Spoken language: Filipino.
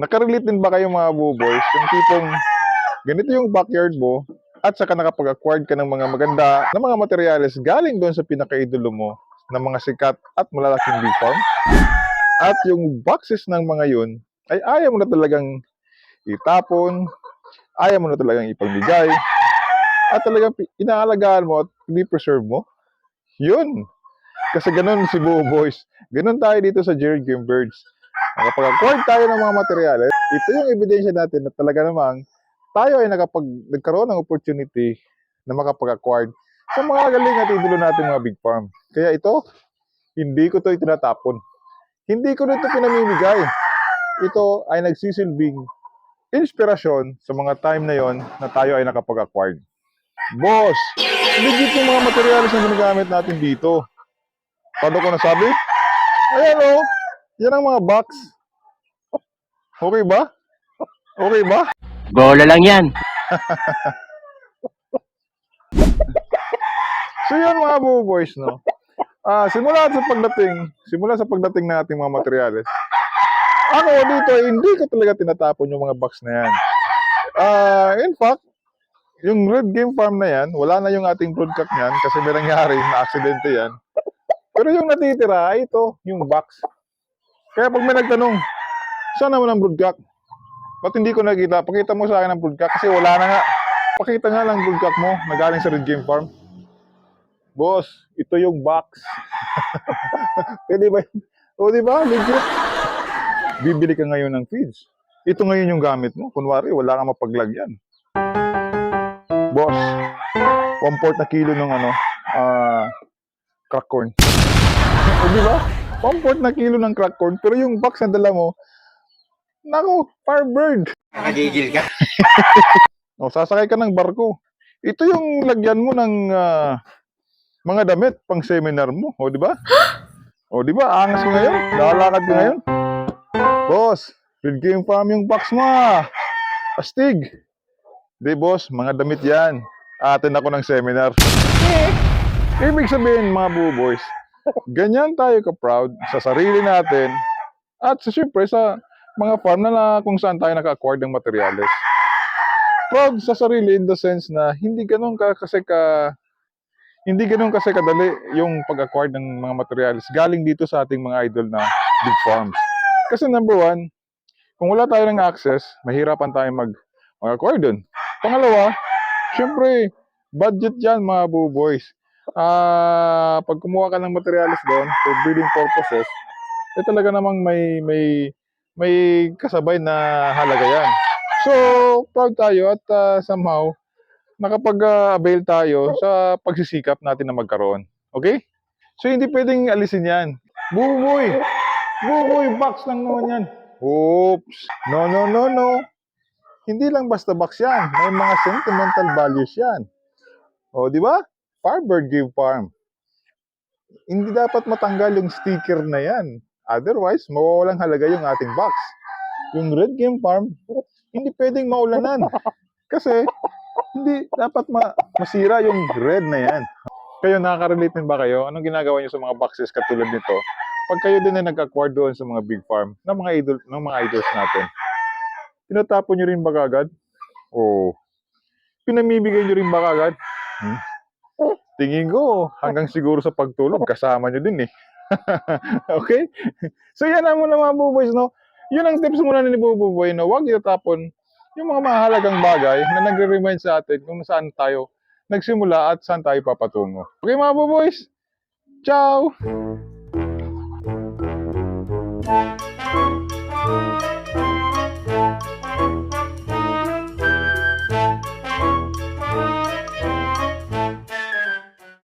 Nakarelate din ba kayo mga buboys? Yung tipong ganito yung backyard mo at saka nakapag-acquired ka ng mga maganda na mga materyales galing doon sa pinaka-idolo mo ng mga sikat at malalaking farm. At yung boxes ng mga yun ay ayaw mo na talagang itapon, ayaw mo na talagang ipamigay, at talagang inaalagaan mo at preserve mo. Yun. Kasi ganun si Buo Boys. Ganun tayo dito sa Jerry Game Birds. Nakapag-acquired tayo ng mga materyales, ito yung ebidensya natin na talaga namang tayo ay nakapag, nagkaroon ng opportunity na makapag-acquired sa mga galing at idolo natin mga big farm. Kaya ito, hindi ko to itinatapon. Hindi ko nito pinamimigay. Ito ay nagsisilbing inspirasyon sa mga time na yon na tayo ay nakapag-acquired. Boss, legit yung mga materyales na ginagamit natin dito. Paano ko nasabi? Ayan o, yan ang mga box. Okay ba? Okay ba? Bola lang yan. So yun mga buo boys, no? Ah, simula sa pagdating, simula sa pagdating ng ating mga materyales. Ako dito, hindi ko talaga tinatapon yung mga box na yan. Ah, in fact, yung Red Game Farm na yan, wala na yung ating broadcast niyan kasi may nangyari na aksidente yan. Pero yung natitira, ay ito, yung box. Kaya pag may nagtanong, saan naman ang broadcast? Ba't hindi ko nakita? Pakita mo sa akin ang broadcast kasi wala na nga. Pakita nga lang broadcast mo na galing sa Red Game Farm. Boss, ito yung box. Pwede ba? O, di ba? Legit. Bibili ka ngayon ng feeds. Ito ngayon yung gamit mo. Kunwari, wala kang mapaglagyan. Boss, one fourth na kilo ng ano, ah, crack corn. o, di ba? One fourth na kilo ng crack corn. Pero yung box na dala mo, naku, Firebird. Nakagigil ka. O, sasakay ka ng barko. Ito yung lagyan mo ng ah, mga damit pang seminar mo. O, di ba? O, di ba? Angas ko ngayon. Lalakad ka ngayon. Boss, Red Game Farm yung box mo. ah. Astig. Di, boss. Mga damit yan. Atin ako ng seminar. Ibig sabihin, mga boo boys, ganyan tayo ka-proud sa sarili natin at sa syempre sa mga farm na, na kung saan tayo naka-acquire ng materials proud sa sarili in the sense na hindi ganun ka kasi ka hindi ganun kasi kadali yung pag-acquire ng mga materials galing dito sa ating mga idol na big farms. Kasi number one, kung wala tayo ng access, mahirapan tayo mag, mag-acquire dun. Pangalawa, syempre, budget yan mga boo Ah, pag kumuha ka ng materials doon for breeding purposes, eh talaga namang may may may kasabay na halaga yan. So, proud tayo at ah, somehow, nakapag-avail tayo sa pagsisikap natin na magkaroon. Okay? So, hindi pwedeng alisin yan. Buboy! Buboy! Box lang naman yan. Oops! No, no, no, no. Hindi lang basta box yan. May mga sentimental values yan. O, di ba? Firebird Give Farm. Hindi dapat matanggal yung sticker na yan. Otherwise, mawawalang halaga yung ating box. Yung Red Game Farm, hindi pwedeng maulanan. Kasi, hindi dapat ma- masira yung red na yan. Kayo, nakaka-relate din ba kayo? Anong ginagawa niyo sa mga boxes katulad nito? Pag kayo din ay nag-acquire doon sa mga big farm, ng mga idol, ng mga idols natin, tinatapon niyo rin ba kagad? O pinamimigay niyo rin ba kagad? Hmm? Tingin ko, hanggang siguro sa pagtulog, kasama niyo din eh. okay? So yan ang muna mga buboys, no? Yun ang tips muna ni Buboy, no? Huwag itapon yung mga mahalagang bagay na nagre-remind sa atin kung saan tayo nagsimula at saan tayo papatungo. Okay mga buboys? Ciao!